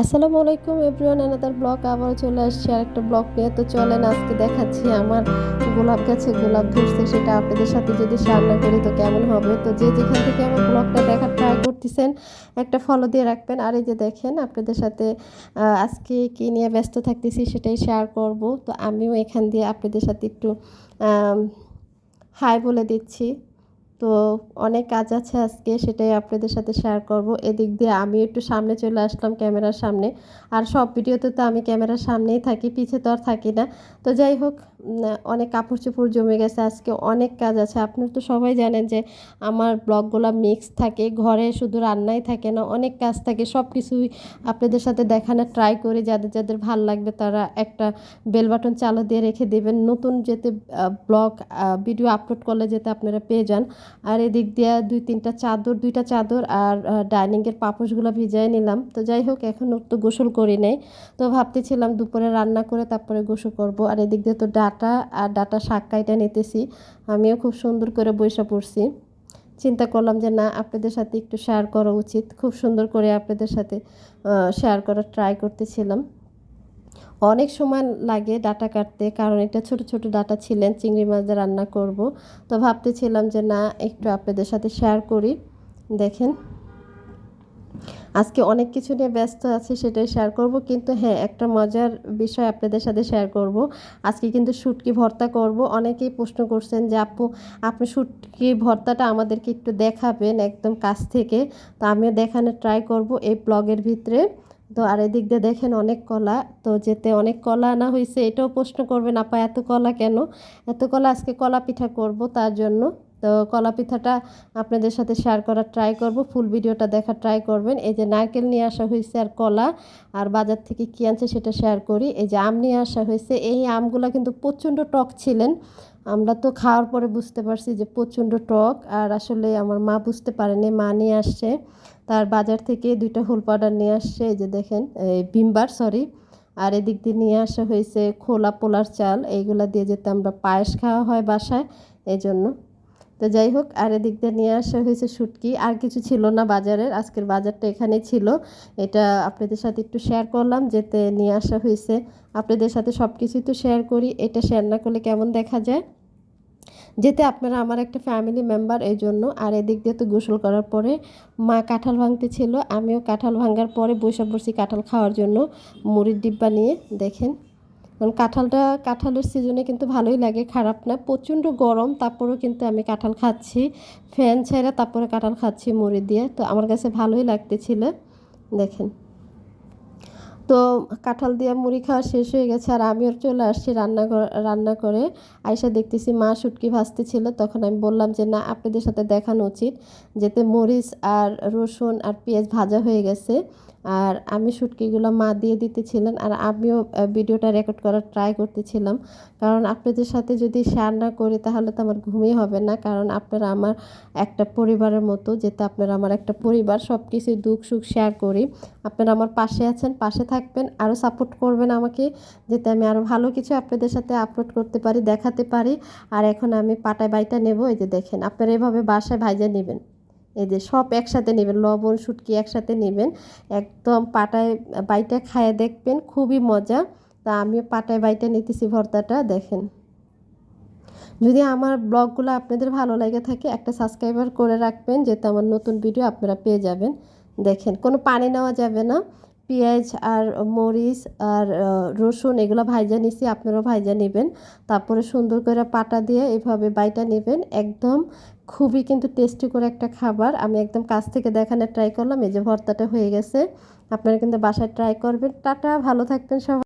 আসসালামু আলাইকুম everyone another blog আবার চলে আসছি আর একটা ব্লগ নিয়ে। তো চলেন, আজকে দেখাচ্ছি আমার গোলাপ গাছে গোলাপ ধরছে, সেটা আপনাদের সাথে যদি শেয়ার না করি তো কেমন হবে? তো যে যেখান থেকে আমার ব্লগটা দেখার ট্রাই করতেছেন, একটা ফলো দিয়ে রাখবেন। আর এই যে দেখেন, আপনাদের সাথে আজকে কী নিয়ে ব্যস্ত থাকতেছি সেটাই শেয়ার করব। তো আমিও এখান দিয়ে আপনাদের সাথে একটু হাই বলে দিচ্ছি। তো অনেক কাজ আছে আজকে, সেটাই আপনাদের সাথে শেয়ার করব। এদিক দিয়ে আমি একটু সামনে চলে আসলাম ক্যামেরার সামনে। আর সব ভিডিওতে তো আমি ক্যামেরার সামনেই থাকি, পিছে তো আর থাকি না। তো যাই হোক অনেক কাপড় চোপড় জমে গেছে, আজকে অনেক কাজ আছে। আপনারা তো সবাই জানেন যে আমার ব্লগগুলো মিক্স থাকে, ঘরে শুধু রান্নাই থাকে না, অনেক কাজ থাকে সব কিছুই আপনাদের সাথে দেখানোর ট্রাই করি। যাদের যাদের ভালো লাগবে তারা একটা বেল বাটন চালু দিয়ে রেখে দেবেন। নতুন যেতে ব্লগ ভিডিও আপলোড করলে যেতে আপনারা পেয়ে যান। আর এদিক দিয়ে দুই তিনটা চাদর, দুইটা চাদর আর ডাইনিংয়ের পাপোশগুলো ভিজাই নিলাম। তো যাই হোক, এখন তো গোসল করি নাই। তো ভাবতেছিলাম দুপুরে রান্না করে তারপরে গোসল করব। আর এদিক দিয়ে তো ডাটা আর ডাটা শাক কাইটা নিতেছি। আমিও খুব সুন্দর করে বৈশা পড়ছি। চিন্তা করলাম যে, না, আপনাদের সাথে একটু শেয়ার করা উচিত। খুব সুন্দর করে আপনাদের সাথে শেয়ার করার ট্রাই করতেছিলাম। অনেক সময় লাগে ডাটা কাটতে, কারণ এটা ছোট ছোট ডাটা ছিলেন, চিংড়ি মাছ রান্না করব। তো ভাবতেছিলাম যে, না, একটু আপনাদের সাথে শেয়ার করি। দেখেন। আজকে অনেক কিছু নিয়ে ব্যস্ত আছি, সেটাই শেয়ার করব। কিন্তু হ্যাঁ একটা মজার বিষয় আপনাদের সাথে শেয়ার করব। আজকে কিন্তু শুটকি ভর্তা করব। অনেকেই প্রশ্ন করছেন যে, আপু, আপনি শুটকি ভর্তাটা আমাদেরকে একটু দেখাবেন একদম কাছ থেকে। তো আমিও দেখানোর ট্রাই করব এই ব্লগের ভিতরে। তো আর এদিক দিয়ে দেখেন অনেক কলা। তো যেতে অনেক কলা আনা হয়েছে। এটাও প্রশ্ন করবেন, আপা, এত কলা কেন? এত কলা আজকে কলা পিঠা করব তার জন্য। তো কলা পিঠাটা আপনাদের সাথে শেয়ার করার ট্রাই করব। ফুল ভিডিওটা দেখার ট্রাই করবেন। এই যে নারকেল নিয়ে আসা হয়েছে আর কলা, আর বাজার থেকে কী আনছে সেটা শেয়ার করি। এই যে আম নিয়ে আসা হয়েছে, এই আমগুলো কিন্তু প্রচণ্ড টক ছিলেন। আমরা তো খাওয়ার পরে বুঝতে পারছি যে প্রচণ্ড টক, আর আসলে আমার মা বুঝতে পারেনি, মা নিয়ে আসছে। তার বাজার থেকে দুইটা হোল পাউডার নিয়ে আসছে, এই যে দেখেন, এই ভিমবার সরি আর এদিক দিয়ে নিয়ে আসা হয়েছে খোলা পোলার চাল, এইগুলা দিয়ে যেতে আমরা পায়েস খাওয়া হয় বাসায়, এই জন্য। তো যাই হোক, আর এদিক দিয়ে নিয়ে আসা হয়েছে শুটকি। আর কিছু ছিল না বাজারের, আজকের বাজারটা এখানেই ছিল। এটা আপনাদের সাথে একটু শেয়ার করলাম, যেতে নিয়ে আসা হয়েছে। আপনাদের সাথে সব কিছুই তো শেয়ার করি, এটা শেয়ার না করলে কেমন দেখা যায়? যেতে আপনারা আমার একটা ফ্যামিলি মেম্বার এই জন্য, আর এদিক দিয়ে তো গোসল করার পরে মা কাঁঠাল ভাঙতে ছিল, আমিও কাঁঠাল ভাঙার পরে বৈশাখ বসি কাঁঠাল খাওয়ার জন্য মুড়ির ডিব্বা নিয়ে, দেখেন। কারণ কাঁঠালটা, কাঁঠালের সিজনে কিন্তু ভালোই লাগে, খারাপ না। প্রচণ্ড গরম, তারপরেও কিন্তু আমি কাঁঠাল খাচ্ছি। ফ্যান ছেড়ে তারপরে কাঁঠাল খাচ্ছি মুড়ি দিয়ে। তো আমার কাছে ভালোই লাগতেছিল। দেখেন। তো কাঁঠাল দিয়ে মুড়ি খাওয়া শেষ হয়ে গেছে, আর আমিও চলে আসছি রান্না রান্না করে। আয়সা দেখতেছি মা শুটকি ভাজতে ছিল তখন আমি বললাম যে, না, আপনাদের সাথে দেখানো উচিত। যেতে মরিচ আর রসুন আর পেঁয়াজ ভাজা হয়ে গেছে। আর আমি শুটকিগুলো মা দিয়ে দিতেছিলেন আর আমিও ভিডিওটা রেকর্ড করার ট্রাই করতেছিলাম। কারণ আপনাদের সাথে যদি শেয়ার না করি তাহলে তো আমার ঘুমই হবে না। কারণ আপনারা আমার একটা পরিবারের মতো যেতে আপনারা আমার একটা পরিবার সব কিছু দুঃখ সুখ শেয়ার করি। আপনারা আমার পাশে আছেন, পাশে থাকবেন, আরও সাপোর্ট করবেন আমাকে, যাতে আমি আরও ভালো কিছু আপনাদের সাথে আপলোড করতে পারি, দেখাতে পারি। আর এখন আমি পাটায় বাইটা নেব, এই যে দেখেন, আপনারা এভাবে বাসায় ভাইজা নেবেন। এই যে সব একসাথে নেবেন, লবণ, শুটকি একসাথে নেবেন। একদম পাটায় বাইটা খায়ে দেখবেন, খুবই মজা। তা আমিও পাটায় বাইটা নিতেছি ভর্তাটা, দেখেন। যদি আমার ব্লগগুলো আপনাদের ভালো লাগে থাকে, একটা সাবস্ক্রাইবার করে রাখবেন যাতে আমার নতুন ভিডিও আপনারা পেয়ে যাবেন। দেখেন, কোনো পানি নেওয়া যাবে না। পেঁয়াজ আর মরিচ আর রসুন, এগুলো ভাইজা নিছি, আপনারাও ভাইজা নেবেন। তারপরে সুন্দর করে পাটা দিয়ে এভাবে বাইটা নেবেন। একদম খুবই কিন্তু টেস্টি করে একটা খাবার। আমি একদম কাছ থেকে দেখানোর ট্রাই করলাম, এই যে ভর্তাটা হয়ে গেছে। আপনারা কিন্তু বাসায় ট্রাই করবেন। টাটা, ভালো থাকবেন সবাই।